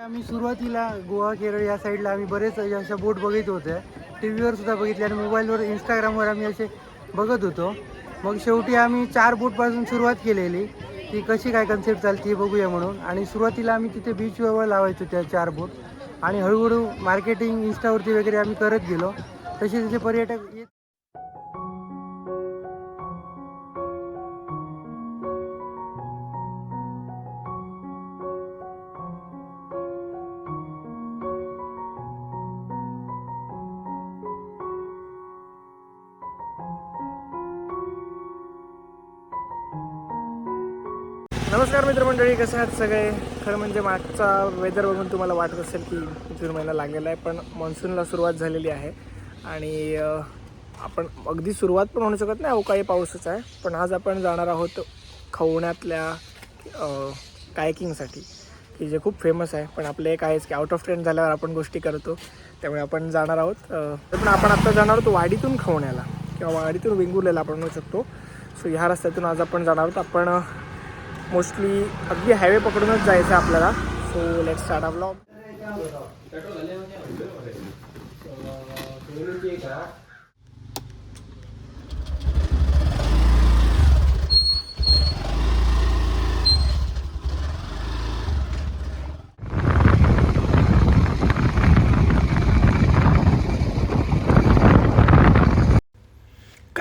आम्ही सुरुवातीला गोवा केरळ या साईडला आम्ही बरेच अशा बोट बघित होते. टी व्हीवर सुद्धा बघितले आणि मोबाईलवर इंस्टाग्रामवर आम्ही असे बघत होतो. मग शेवटी आम्ही चार बोटपासून सुरुवात केलेली. ती कशी काय कन्सेप्ट चालते हे बघूया म्हणून. आणि सुरुवातीला आम्ही तिथे बीचवर लावायचो त्या चार बोट आणि हळूहळू मार्केटिंग इंस्टावरती वगैरे आम्ही करत गेलो. तसे तसे पर्यटक येत नमस्कार मित्रमंडळी कसं आहात सगळे? खरं म्हणजे मागचा वेदर बघून तुम्हाला वाटत असेल की जून महिना लागलेला आहे पण मान्सूनला सुरुवात झालेली आहे. आणि आपण अगदी सुरुवात पण होऊ शकत नाही अवकाळी पाऊसच आहे. पण आज आपण जाणार आहोत खवण्यातल्या कायकिंगसाठी की जे खूप फेमस आहे. पण आपलं एक आहेच की आउट ऑफ ट्रेंड झाल्यावर आपण गोष्टी करतो त्यामुळे आपण जाणार आहोत. पण आपण आत्ता जाणार आहोत वाडीतून खवण्याला किंवा वाडीतून वेंगुर्ल्याला आपण म्हणू शकतो. सो ह्या रस्त्यातून आज आपण जाणार आहोत. आपण मोस्टली अगदी हायवे पकडूनच जायचं आहे आपल्याला सो लेट स्टार्ट आपला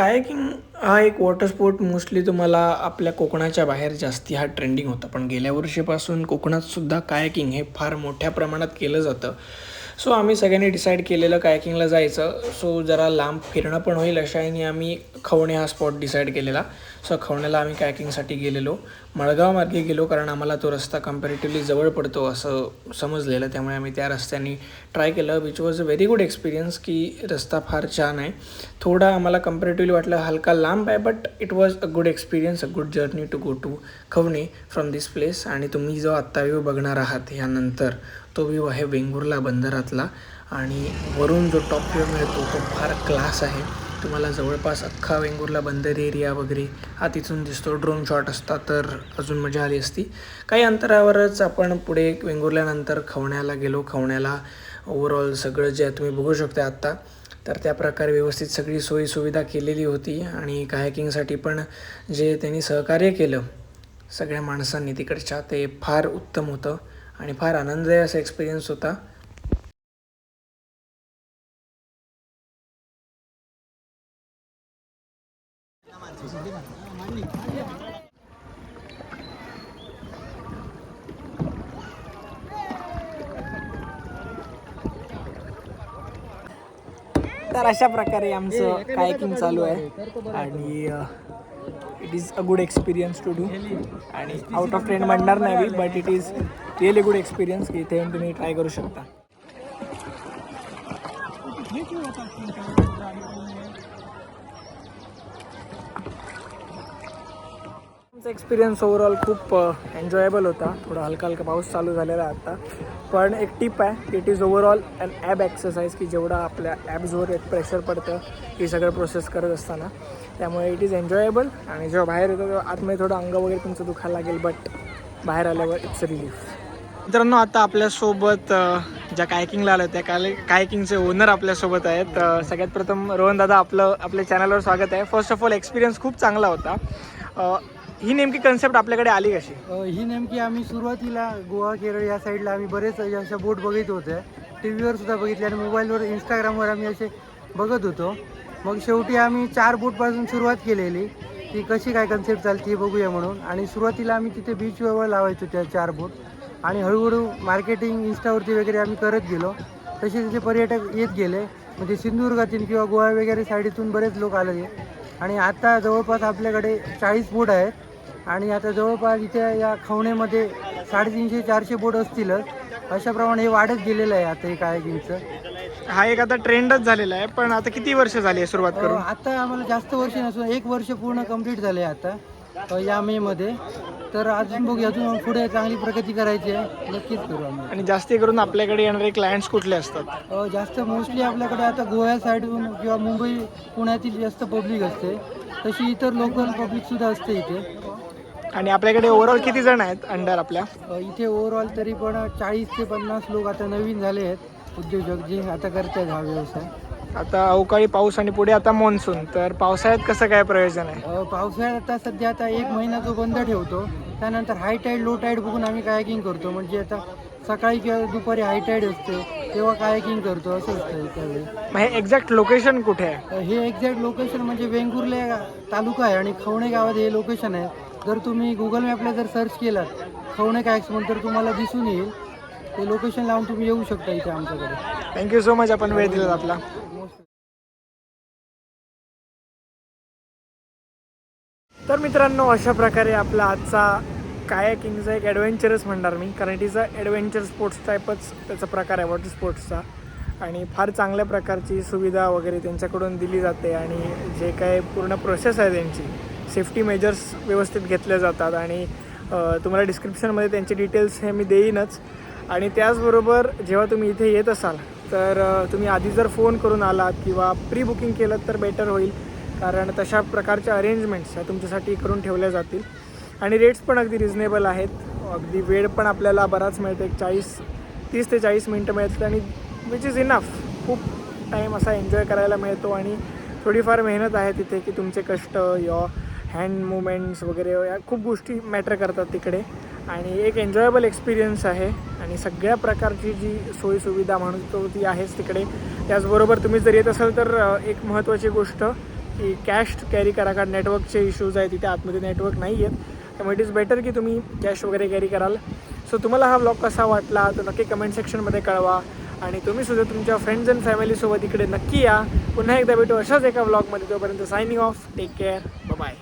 कायाकिंग हा एक वॉटर स्पोर्ट मोस्टली तुम्हाला आपल्या कोकणाच्या बाहेर जास्ती हा ट्रेंडिंग होता. पण गेल्या वर्षीपासून कोकणातसुद्धा कायाकिंग हे फार मोठ्या प्रमाणात केलं जातं. सो आम्ही सगळ्यांनी डिसाईड केलेलं कायाकिंगला जायचं. सो जरा लांब फिरणं पण होईल अशाने आम्ही खवणे हा स्पॉट डिसाईड केलेला. सो खवण्याला आम्ही कायकिंगसाठी गेलेलो. मळगाव मार्गे गेलो कारण आम्हाला तो रस्ता कम्पॅरेटिव्हली जवळ पडतो असं समजलेलं. त्यामुळे आम्ही त्या रस्त्याने ट्राय केलं which was a very good experience की रस्ता फार छान आहे. थोडा आम्हाला कम्पॅरेटिव्हली वाटलं हलका लांब आहे but it was a good experience a good journey to go to Khavne from this place आणि तुम्ही जो आत्ता व्ह्यू बघणार आहात ह्यानंतर. तो व्ह्यू आहे वेंगुर्ला बंदरातला आणि वरून जो टॉप व्ह्यू मिळतो तो फार क्लास आहे. तुम्हाला जवळपास अख्खा वेंगुर्ला बंदर एरिया वगैरे हा तिथून दिसतो. ड्रोन शॉट असता तर अजून मजा आली असती. काही अंतरावरच आपण पुढे वेंगुर्ल्यानंतर खवण्याला गेलो. खवण्याला ओवरऑल सगळं जे आहे तुम्ही बघू शकता आत्ता तर त्या प्रकारे व्यवस्थित सगळी सोयीसुविधा केलेली होती आणि कायकिंगसाठी पण जे त्यांनी सहकार्य केलं सगळ्या माणसांनी तिकडच्या ते फार उत्तम होतं. आणि फार आनंददायी असा एक्सपिरियन्स होता. तर अशा प्रकारे आमचं कायकिंग चालू आहे. आणि it is a good experience to do आणि आउट ऑफ ट्रेंड म्हणणार नाही but it is really good experience की इथे येऊन तुम्ही ट्राय करू शकता. आमचा एक्सपिरियन्स ओव्हरऑल खूप एन्जॉयबल होता. थोडा हलका हलका पाऊस चालू झालेला आहे आता. पण एक टिप आहे it is overall an ab exercise की जेवढा आपल्या ॲब्सवर एक प्रेशर पडतं हे सगळं प्रोसेस करत असताना. त्यामुळे इट इज एन्जॉयबल आणि जेव्हा बाहेर येतो तेव्हा आतमध्ये थोडं अंग वगैरे तुमचं दुखायला लागेल बट बाहेर आल्यावर इट्स रिलीफ मित्रांनो आता आपल्यासोबत ज्या कायकिंगला आलं त्या काय कायकिंगचे ओनर आपल्यासोबत आहेत. सगळ्यात प्रथम रोहन दादा आपलं आपल्या चॅनलवर स्वागत आहे. फर्स्ट ऑफ ऑल एक्सपिरियन्स खूप चांगला होता. ही नेमकी कन्सेप्ट आपल्याकडे आली कशी? ही नेमकी आम्ही सुरुवातीला गोवा केरळ या साईडला आम्ही बरेच अशा बोट बघित होते. टी व्हीवर सुद्धा बघितले आणि मोबाईलवर इंस्टाग्रामवर आम्ही असे बघत होतो. मग शेवटी आम्ही चार बोटपासून सुरुवात केलेली. ती कशी काय कन्सेप्ट चालते बघूया म्हणून. आणि सुरुवातीला आम्ही तिथे बीचवर लावायचो त्या चार बोट आणि हळूहळू मार्केटिंग इंस्टावरती वगैरे आम्ही करत गेलो. तसे तसे पर्यटक येत गेले. म्हणजे सिंधुदुर्गातून किंवा गोवा वगैरे साईडीतून बरेच लोक आले. आणि आता जवळपास आपल्याकडे चाळीस बोट आहेत. आणि आता जवळपास इथे या खवणेमध्ये साडेतीनशे चारशे बोट असतीलच. अशाप्रमाणे हे वाढत गेलेलं आहे आता हे कायाकिंगचं. हा एक आता ट्रेंडच झालेला आहे. पण आता किती वर्ष झाली आहे सुरुवात करून? आता आम्हाला जास्त वर्ष नसून एक वर्ष पूर्ण कंप्लीट झाले आता. या मेमध्ये. तर अजून बघू अजून पुढे चांगली प्रगती करायची आहे. नक्कीच करू आम्ही. आणि जास्ती करून आपल्याकडे येणारे क्लायंट्स कुठले असतात? अ, जास्त मोस्टली आपल्याकडे आता गोव्या साईडहून किंवा मुंबई पुण्यातील जास्त पब्लिक असते. तशी इतर लोकल पब्लिकसुद्धा असते इथे. आणि आपल्याकडे ओव्हरऑल किती जण आहेत अंडर आपल्या? अ, इथे ओव्हरऑल तरी पण चाळीस ते पन्नास लोक आता नवीन झाले आहेत. उद्योजक जे आता करतात हा व्यवसाय. आता अवकाळी पाऊस आणि पुढे आता मान्सून तर पावसाळ्यात कसं काय प्रयोजन आहे? अ, पावसाळ्यात आता सध्या आता एक महिना जो बंद ठेवतो त्यानंतर हाय टाईड लो टाईड बघून आम्ही कायाकिंग करतो. म्हणजे आता सकाळी किंवा दुपारी हाय टाईड असते तेव्हा कायाकिंग करतो असं असतं त्यावेळी. मग हे एक्झॅक्ट लोकेशन कुठे आहे? हे एक्झॅक्ट लोकेशन म्हणजे वेंगुर्ले तालुका आहे आणि खवणे गावात हे लोकेशन आहे. जर तुम्ही गुगल मॅपला जर सर्च केलात खवणे कायक्स म्हणून तर तुम्हाला दिसून येईल. ते लोकेशन लावून तुम्ही येऊ शकता इथे आमच्याकडे. थँक्यू सो मच आपण वेळ दिला आपला. तर मित्रांनो अशा प्रकारे आपला आजचा कायाकिंगचा एक ॲडव्हेंचरस म्हणणार मी. कारण it is a adventure sports टाईपच त्याचा प्रकार आहे वॉटर स्पोर्ट्सचा आणि फार चांगल्या प्रकारची सुविधा वगैरे त्यांच्याकडून दिली जाते आणि जे काय पूर्ण प्रोसेस आहे त्यांची सेफ्टी मेजर्स व्यवस्थित घेतल्या जातात. आणि तुम्हाला डिस्क्रिप्शनमध्ये त्यांचे डिटेल्स हे मी देईनच. आणि त्याचबरोबर जेव्हा तुम्ही इथे येत असाल तर तुम्ही आधी जर फोन करून आलात किंवा प्री बुकिंग केलं तर बेटर होईल. कारण तशा प्रकारच्या अरेंजमेंट्स ह्या तुमच्यासाठी करून ठेवल्या जातील. आणि रेट्स पण अगदी रिझनेबल आहेत. अगदी वेळ पण आपल्याला बराच मिळतो. एक चाळीस तीस ते चाळीस मिनटं मिळतात आणि विच इज इनफ खूप टाईम असा एन्जॉय करायला मिळतो आणि थोडीफार मेहनत आहे तिथे की तुमचे कष्ट या हँड मुवमेंट्स वगैरे या खूप गोष्टी मॅटर करतात तिकडे. आणि एक एन्जॉयबल एक्सपिरियन्स आहे. आणि सगळ्या प्रकारची जी सोयीसुविधा म्हणतो ती आहेच तिकडे. त्याचबरोबर तुम्ही जर येत असाल तर एक महत्त्वाची गोष्ट की कॅश कॅरी करा कारण नेटवर्कचे इश्यूज आहेत तिथे आतमध्ये नेटवर्क नाही आहेत त्यामुळे इट इज बेटर की तुम्ही कॅश वगैरे कॅरी कराल. सो तुम्हाला हा ब्लॉग कसा वाटला तर नक्की कमेंट सेक्शनमध्ये कळवा. आणि तुम्ही सुद्धा तुमच्या फ्रेंड्स अँड फॅमिलीसोबत इकडे नक्की या. पुन्हा एकदा भेटू अशाच एका ब्लॉगमध्ये तोपर्यंत signing off take care bye